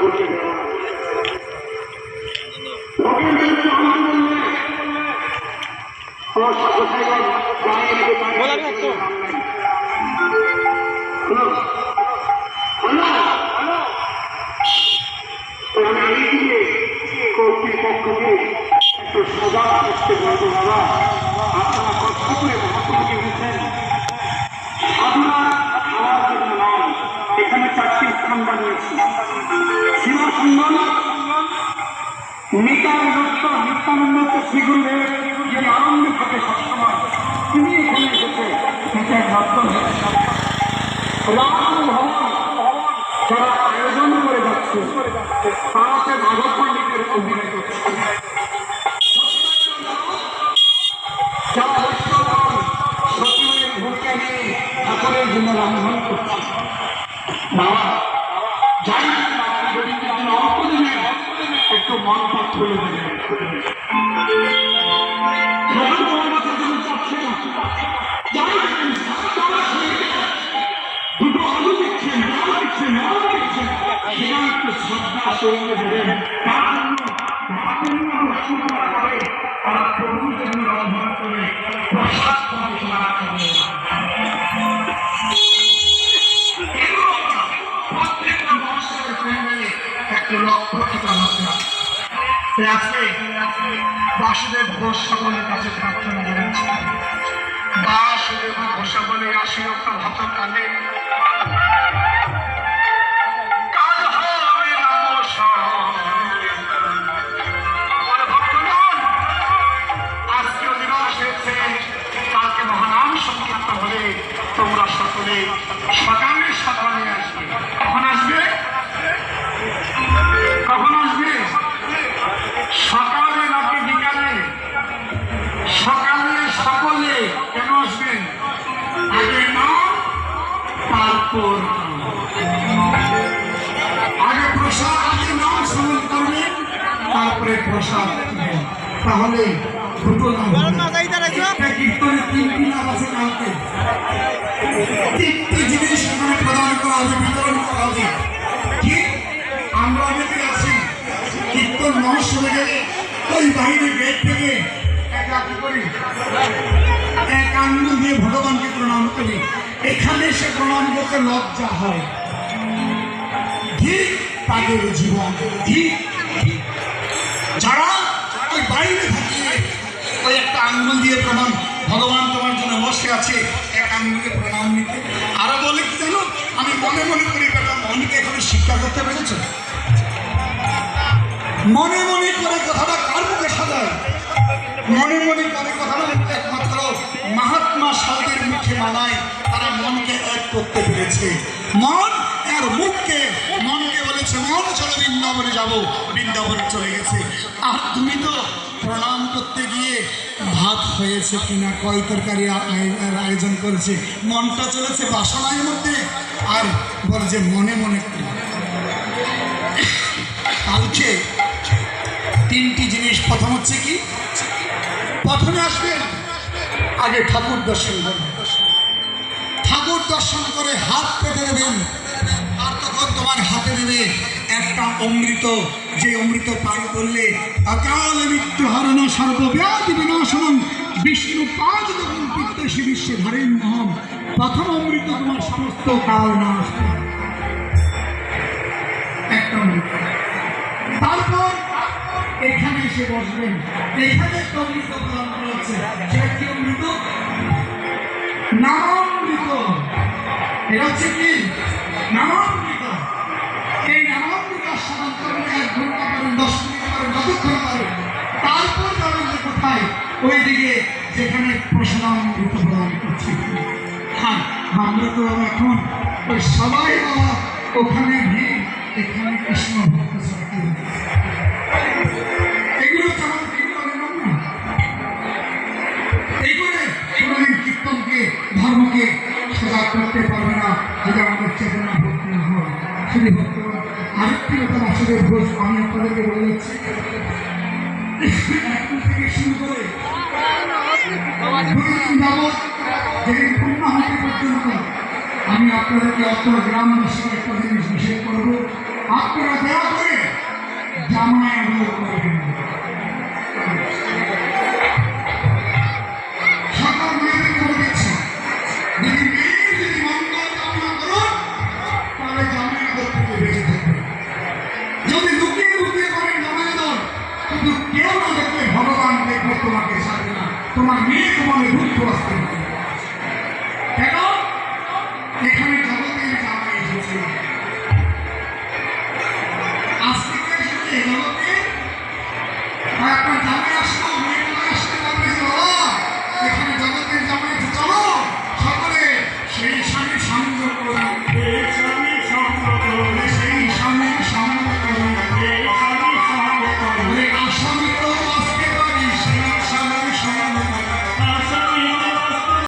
করতে দেওয়া ভোগের বিরুদ্ধে আমার বললে আমার কোথায় গায়ে লেগে বলা নিতাই দত্ত নিত্যানন্দ শ্রী গুরুদেব যে আনন্দ থাকে সবসময় তিনি এখানে এসেছে নিতাই দত্ত রাম ভবন যারা আয়োজন করে যাচ্ছে তারাতে মাধব পণ্ডিতের অভিনয় করছে। ঠাকুরের জন্য রান্ধন করছে। বাবা যাই করে প্রসাদ করে প্রত্যেকটা মানুষের আছে বাসুদেব ঘোষ সকলের কাছে প্রার্থনা করেছে বাসুদেব ঘোষ প্রসাদ তাহলে দুটো নাম একটা কীর্তনে তিনটি নাম আছে কালকে তিনটি জিনিস এখানে প্রদান করা হবে বিতরণ করা হবে। কি? আমরা অনেকে আছি। কীর্তন মহোৎসবে গেলে ওই বাহিরের গেট থেকে। করি? এক আঙ্গুল দিয়ে ভগবানকে প্রণাম করি। এখানে সে প্রণাম করতে লজ্জা হয়। ঠিক তাদের জীবন। ঠিক যারা ওই বাইরে থাকিয়ে ওই একটা আঙ্গুল দিয়ে প্রণাম, ভগবান তোমার জন্য বসে আছে, এক আঙ্গুলে প্রণাম নিতে। আরও বলে কি আমি মনে মনে করি বেটা মনকে এখানে শিক্ষা করতে পেরেছ। মনে মনে করে কথাটা কার মুখে সাজায়? মনে মনে করে কথাটা একমাত্র মহাত্মা সাধুদের মুখে মানায়, তারা মনকে এক করতে পেরেছে। মন আর মুখকে, মনকে বলেছে, মন চলো বৃন্দাবনে যাব। বৃন্দাবনে চলে গেছে। আর তুমি তো প্রণাম করতে গিয়ে ভাত হয়েছে কিনা, কয় তরকারি আয়োজন করেছে। মনটা চলেছে বাসনার মধ্যে। আর বলে যে মনে মনে কালকে তিনটি জিনিস। প্রথম হচ্ছে কি? প্রথমে আসবেন, আগে ঠাকুর দর্শন করবেন। ঠাকুর দর্শন করে হাত পেতে দেবেন। আর তোমার হাতে দেবে একটা অমৃত, যে অমৃত পান করলে অকাল মৃত্যু হরণ সর্বব্যাধি বিনাশনম। বিষ্ণু পাদ যখন পিত্তসী বিশ্বে ধরেন মহম, প্রথম অমৃত তোমার সমস্ত কাল নাশ একটা অমৃত। তারপর এখানে এসে বসবেন। এখানে অমৃত প্রদান করা সেটা কি অমৃত? নামামৃত। এটা হচ্ছে কি? নামামৃত। তো এখন ওই সবাই বাবা ওখানে ভিড় এখানে কৃষ্ণ ভক্ত এগুলো তো আমাদের কীর্তনের না। কোনোদিন কীর্তনকে, ধর্মকে সোজা করতে পারবে না যদি আমাদের চেতনা ভক্তি না হয়। শুধু বাসুদেব ঘোষ আমি আপনাদেরকে বলে যাচ্ছি করে। দুদিন যাবৎ যেদিন পূর্ণাহুতি পর্যন্ত আমি আপনাদেরকে অত গ্রামবাসীকে একটা জিনিস নিষেধ করব। আপনারা দয়া করে জামাই আদর করবেন যদি করো তাহলে যদি লুকিয়ে লুকিয়ে করেন জামাই আদর কিন্তু কেউ না দেখলে ভগবান দেখবে তোমাকে ছাড়বে তোমার মেয়ে তোমাকে দুঃখ আসতে পারে